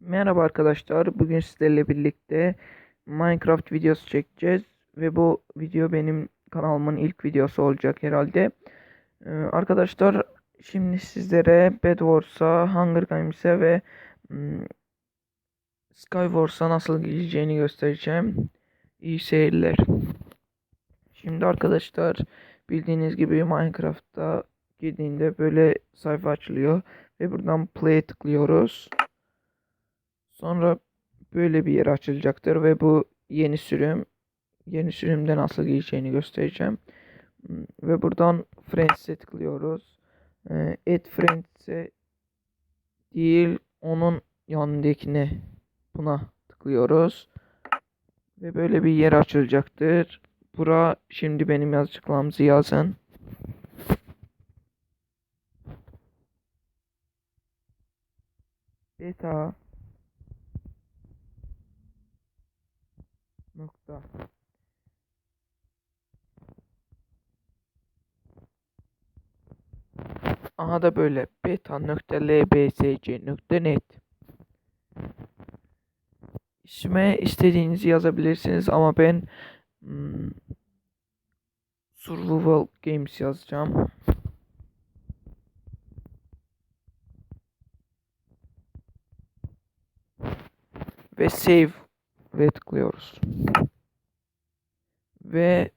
Merhaba arkadaşlar. Bugün sizlerle birlikte Minecraft videosu çekeceğiz ve bu video benim kanalımın ilk videosu olacak herhalde. Ee, arkadaşlar şimdi sizlere Bed Wars'a, Hunger Games'e ve hmm, Skywars'a nasıl gireceğini göstereceğim. İyi seyirler. Şimdi arkadaşlar bildiğiniz gibi Minecraft'ta girdiğinde böyle sayfa açılıyor ve buradan play'e tıklıyoruz. Sonra böyle bir yer açılacaktır ve bu yeni sürüm yeni sürümde nasıl gireceğini göstereceğim. Hmm, Ve buradan Friends'e tıklıyoruz. Ee, Add Friends'e değil onun yanındakine buna tıklıyoruz. Ve böyle bir yer açılacaktır. Bura şimdi benim yazdıklarımızı yazın. Beta nokta. Aha da böyle. Beta nokta lbsc nokta net. İsme istediğinizi yazabilirsiniz ama ben hmm, Survival Games yazacağım. Ve save ve tıklıyoruz. Ve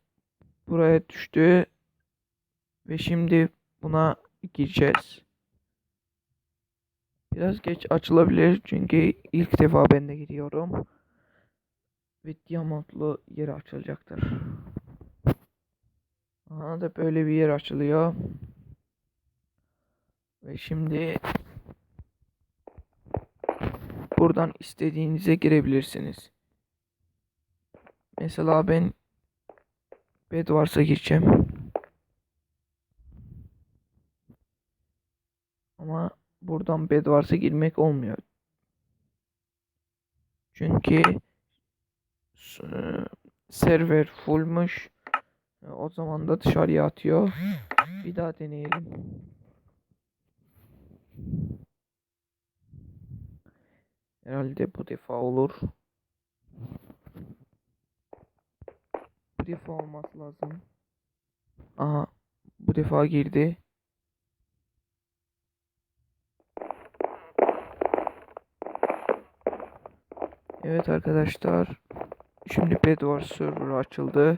buraya düştü. Ve şimdi buna gireceğiz. Biraz geç açılabilir çünkü ilk defa ben de giriyorum. Ve diamantlı yer açılacaktır. Aha da böyle bir yer açılıyor. Ve şimdi buradan istediğinize girebilirsiniz. Mesela ben bed varsa gireceğim. Ama buradan bed varsa girmek olmuyor. Çünkü server fullmuş. O zaman da dışarıya atıyor. Bir daha deneyelim. Herhalde bu defa olur. Bu defa olması lazım. Aha bu defa girdi. Evet arkadaşlar. Şimdi Bedwars server açıldı.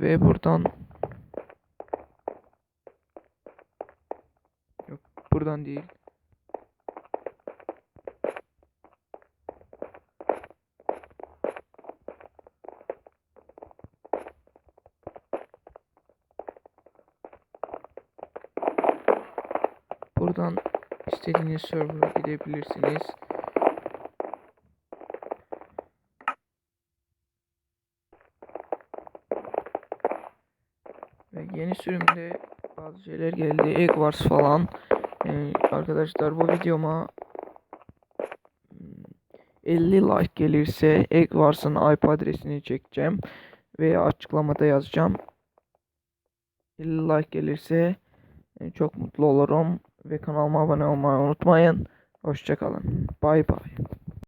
Ve buradan Yok buradan değil. Buradan istediğiniz server'a gidebilirsiniz. Ve yeni sürümde bazı şeyler geldi. Egg Wars falan. Ee, arkadaşlar bu videoma hmm, 50 like gelirse Egg Wars'ın IP adresini çekeceğim. Ve açıklamada yazacağım. 50 like gelirse e, çok mutlu olurum. Ve kanalıma abone olmayı unutmayın. Hoşçakalın. Bay bay.